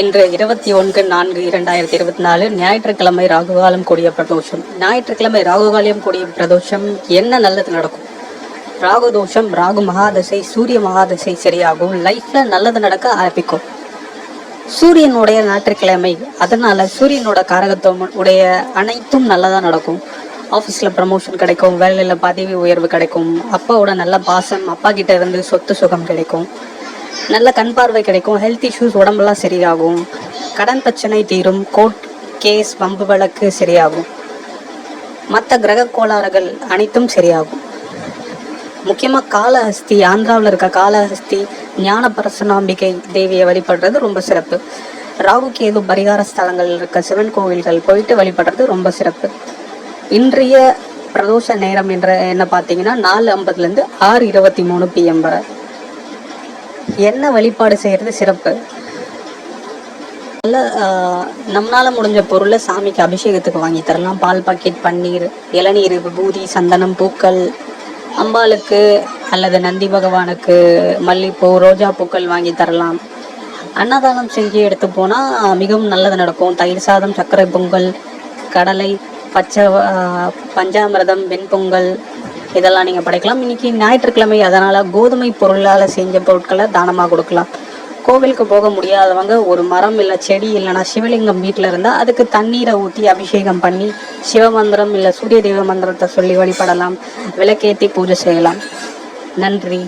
இன்று இருபத்தி ஒன்று நான்கு இரண்டாயிரத்தி இருபத்தி நாலு ஞாயிற்றுக்கிழமை ராகுகாலம் கூடிய பிரதோஷம். ஞாயிற்றுக்கிழமை ராகுகாலம் கூடிய பிரதோஷம் என்ன நல்லது நடக்கும்? ராகு தோஷம் ராகு மகாதசை சூரிய மகாதசை சரியாகும். லைஃப்ல நல்லது நடக்க ஆரம்பிக்கும். சூரியனுடைய ஞாயிற்றுக்கிழமை அதனால சூரியனோட காரகத்துவம் உடைய அனைத்தும் நல்லதா நடக்கும். ஆஃபீஸில் ப்ரமோஷன் கிடைக்கும் வேலையில் பதவி உயர்வு கிடைக்கும். அப்பாவோட நல்ல பாசம் அப்பா கிட்ட இருந்து சொத்து சுகம் கிடைக்கும். நல்ல கண் பார்வை கிடைக்கும். ஹெல்த் இஷ்யூஸ் உடம்பெல்லாம் சரியாகும். கடன் பிரச்சனை தீரும். கோர்ட் கேஸ் வம்பு வழக்கு சரியாகும். மற்ற கிரக கோளாறுகள் அனைத்தும் சரியாகும். முக்கியமாக காளஹஸ்தி ஆந்திராவில் இருக்க காளஹஸ்தி ஞான பரசுனாம்பிகை தேவியை வழிபடுறது ரொம்ப சிறப்பு. ராகு கேது பரிகார ஸ்தலங்கள் இருக்க சிவன் கோவில்கள் போயிட்டு வழிபடுறது ரொம்ப சிறப்பு. இன்றைய பிரதோஷ நேரம் என்ற என்ன பார்த்தீங்கன்னா நாலு ஐம்பதுலேருந்து ஆறு இருபத்தி மூணு பிஎம் வரை. என்ன வழிபாடு செய்கிறது சிறப்பு? நல்ல நம்மளால் முடிஞ்ச பொருளை சாமிக்கு அபிஷேகத்துக்கு வாங்கி தரலாம். பால் பாக்கெட் பன்னீர் இளநீர் விபூதி சந்தனம் பூக்கள் அம்பாளுக்கு அல்லது நந்தி பகவானுக்கு மல்லிப்பூ ரோஜா பூக்கள் வாங்கி தரலாம். அன்னதானம் செஞ்சு எடுத்து போனால் மிகவும் நல்லது நடக்கும். தயிர் சாதம் சர்க்கரை பொங்கல் கடலை பச்சை பஞ்சாமிரதம் வெண்பொங்கல் இதெல்லாம் நீங்கள் படைக்கலாம். இன்னைக்கு ஞாயிற்றுக்கிழமை அதனால் கோதுமை பொருளால் செஞ்ச பொருட்களை தானமாக கொடுக்கலாம். கோவிலுக்கு போக முடியாதவங்க ஒரு மரம் இல்லை செடி இல்லைன்னா சிவலிங்கம் வீட்டில் இருந்தால் அதுக்கு தண்ணீரை ஊற்றி அபிஷேகம் பண்ணி சிவமந்திரம் இல்லை சூரிய தெய்வ மந்திரத்தை சொல்லி வழிபடலாம். விளக்கேற்றி பூஜை செய்யலாம். நன்றி.